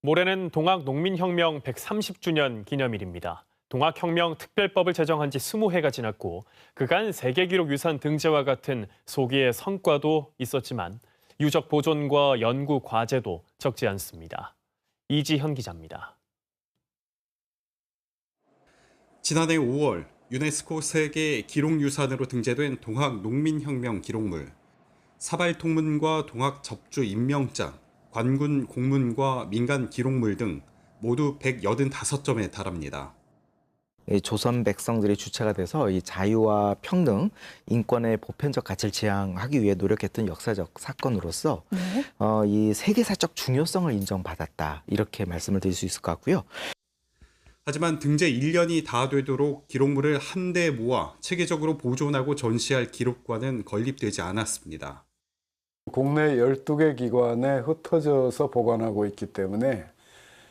모레는 동학농민혁명 130주년 기념일입니다. 동학혁명 특별법을 제정한 지 20해가 지났고 그간 세계기록 유산 등재와 같은 소기의 성과도 있었지만 유적 보존과 연구 과제도 적지 않습니다. 이지현 기자입니다. 지난해 5월 유네스코 세계 기록유산으로 등재된 동학 농민혁명 기록물, 사발통문과 동학 접주 임명장, 관군 공문과 민간 기록물 등 모두 185점에 달합니다. 이 조선 백성들이 주체가 돼서 이 자유와 평등, 인권의 보편적 가치를 지향하기 위해 노력했던 역사적 사건으로서 네. 어, 이 세계사적 중요성을 인정받았다 이렇게 말씀을 드릴 수 있을 것 같고요. 하지만 등재 1년이 다 되도록 기록물을 한데 모아 체계적으로 보존하고 전시할 기록관은 건립되지 않았습니다. 국내 12개 기관에 흩어져서 보관하고 있기 때문에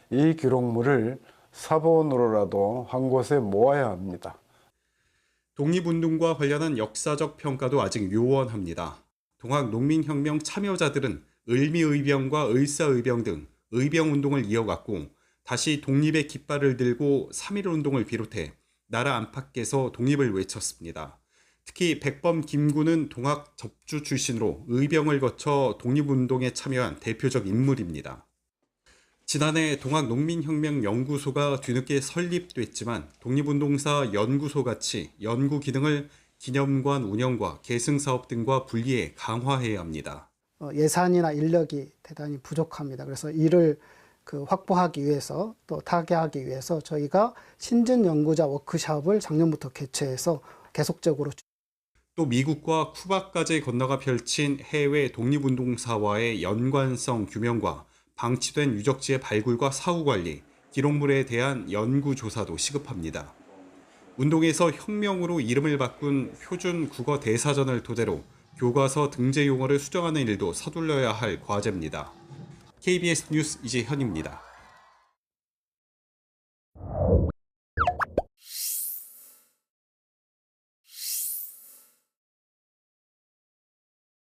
이 기록물을 사본으로라도 한 곳에 모아야 합니다. 독립운동과 관련한 역사적 평가도 아직 요원합니다. 동학 농민혁명 참여자들은 을미의병과 을사의병 등 의병운동을 이어갔고 다시 독립의 깃발을 들고 3.1운동을 비롯해 나라 안팎에서 독립을 외쳤습니다. 특히 백범 김구는 동학 접주 출신으로 의병을 거쳐 독립운동에 참여한 대표적 인물입니다. 지난해 동학농민혁명연구소가 뒤늦게 설립됐지만 독립운동사 연구소 같이 연구 기능을 기념관 운영과 계승사업 등과 분리해 강화해야 합니다. 어, 예산이나 인력이 대단히 부족합니다. 그래서 이를 그 확보하기 위해서 또 타개하기 위해서 저희가 신진 연구자 워크숍을 작년부터 개최해서 계속적으로 또 미국과 쿠바까지 건너가 펼친 해외 독립운동사와의 연관성 규명과 방치된 유적지의 발굴과 사후 관리, 기록물에 대한 연구 조사도 시급합니다. 운동에서 혁명으로 이름을 바꾼 표준 국어 대사전을 토대로 교과서 등재 용어를 수정하는 일도 서둘러야 할 과제입니다. KBS 뉴스 이재현입니다.